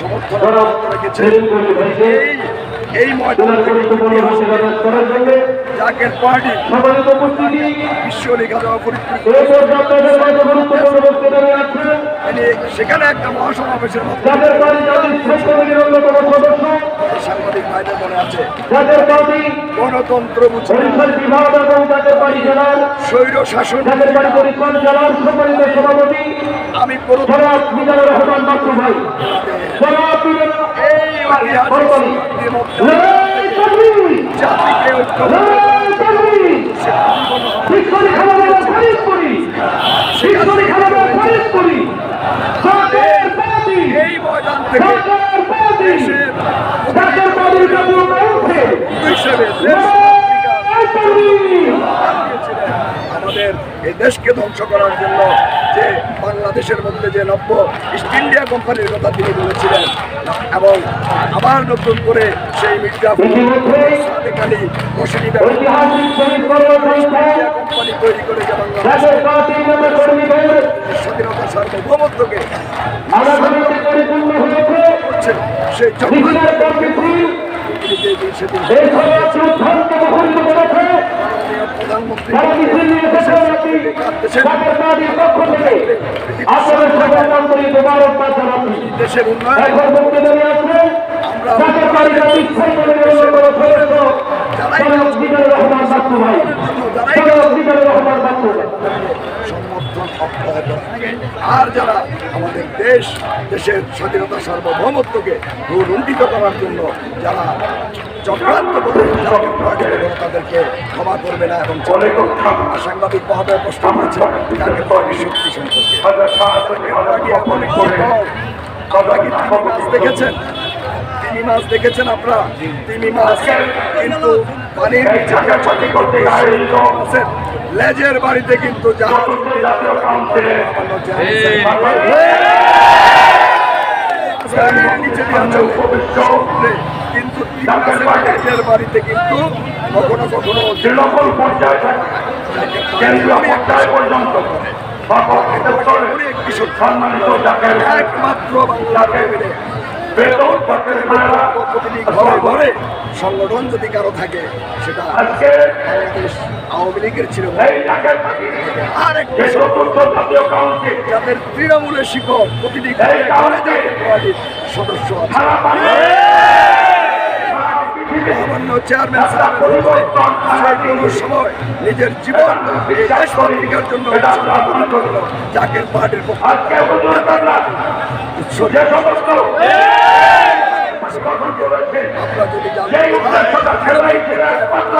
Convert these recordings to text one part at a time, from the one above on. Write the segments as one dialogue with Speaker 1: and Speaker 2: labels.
Speaker 1: সমর্থন এই জাকের পার্টি। তিনি সেখানে একটা মহাসমাবেশের মাধ্যমে
Speaker 2: যাদের পার্টি জাতীয় শ্রেষ্ঠ কমিটির অন্যতম সদস্য
Speaker 1: সাংবাদিক ভাইদের মনে আছে
Speaker 2: যাদের পার্টি
Speaker 1: গণতন্ত্র
Speaker 2: বিভাগ এবং যাদের বাড়ি জেলার
Speaker 1: স্বৈর শাসন
Speaker 2: যাদের বাড়ি পরিমাণ জেলার সম্মানিত সভাপতি
Speaker 1: আমি
Speaker 2: মিজানুর রহমান বাচ্চু ভাই।
Speaker 1: এই! জাতিকে ঐক্য
Speaker 2: লড়াই করবি! শিক্ষণী খেলাধুলা শহীদ করি! শিক্ষণী খেলাধুলা শহীদ করি! জাতীয় পার্টি!
Speaker 1: এই ময়দান থেকে
Speaker 2: জাতীয় পার্টি!
Speaker 1: দেশের
Speaker 2: জাতীয় পার্টির জাতীয় উঠে!
Speaker 1: হিসেবে দেশ
Speaker 2: লড়াই করবি!
Speaker 1: দিয়েছিলেন আমাদের এই দেশকে ধ্বংস করার জন্য যে বাংলাদেশের মধ্যে যে নব্য ইস্ট ইন্ডিয়া কোম্পানির কথা তিনি বলেছিলেন এবং আবার নতুন করে সেই মির্জাফর আলী
Speaker 2: কর্মসংস্থান
Speaker 1: কোম্পানি তৈরি করে যে বাংলাদেশের স্বাধীনতা সার্বভৌমত্বকে সেই সেদিন প্রধানমন্ত্রী দেশের উন্নয়ন। আর যারা আমাদের দেশ দেশের স্বাধীনতা সার্বভৌমত্বকে লুণ্ঠিত করার জন্য যারা চক্রান্ত তাদেরকে ক্ষমা করবে না এবং সাংবাদিক মহোদয় প্রশ্ন করেছে জাতীয় পার্টির শক্তি সম্পর্কে। জাতীয় পার্টি এমন একটি দল, আপনারা? কি মাছ দেখেছেন তিমি মাছ দেখেছেন আপনারা তিমি মাছ কিন্তু পানির মাছের লেজের বাড়িতে কিন্তু জাহাজ নিচে দিয়ে লেজের বাড়িতে কিন্তু কখনো কখনো
Speaker 2: তৃণমূল পর্যায় থেকে কেন্দ্রীয় পর্যায় পর্যন্ত সম্মানিত
Speaker 1: একমাত্র
Speaker 2: বেতন
Speaker 1: ঘরে ঘরে সংগঠন যদি কারও থাকে সেটা বাংলাদেশ আওয়ামী লীগের ছিল আর একটি যাদের তৃণমূলের শিক্ষক প্রতিটি সদস্য আছে।
Speaker 2: সারা
Speaker 1: সামান্য চেয়ারম্যান সাহেবের কোনো সময় নিজের জীবন এই দেশ পত্রিকার জন্য উৎসর্গ করে দিল। জাকের পার্টির পক্ষ
Speaker 2: আজকে হুজুর বাংলা যে সমস্ত গঠন করেছে সেই উদ্দেশ্যটা খেলাই ছিল একমাত্র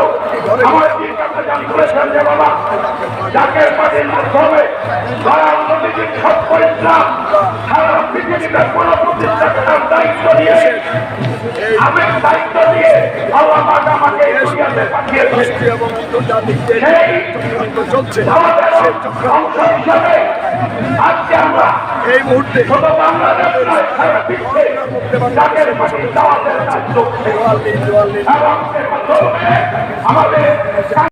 Speaker 2: আমার পীর কাছে করেছেন যে বাবা জাকের পার্টির মাধ্যমে সারা নদীর সত্য ইসলাম সারা পৃথিবীতে কোনো প্রতিষ্ঠাকে তার দায়িত্ব দিয়েছে আমি দায়িত্ব দিয়ে আল্লাহ পাক আমাকে দুনিয়াতে পাঠিয়েছে সেই
Speaker 1: চলছে।
Speaker 2: আমাদের অংশ হিসাবে আজকে আমরা
Speaker 1: এই মুহূর্তে
Speaker 2: ছোট বাংলাদেশ আমাদের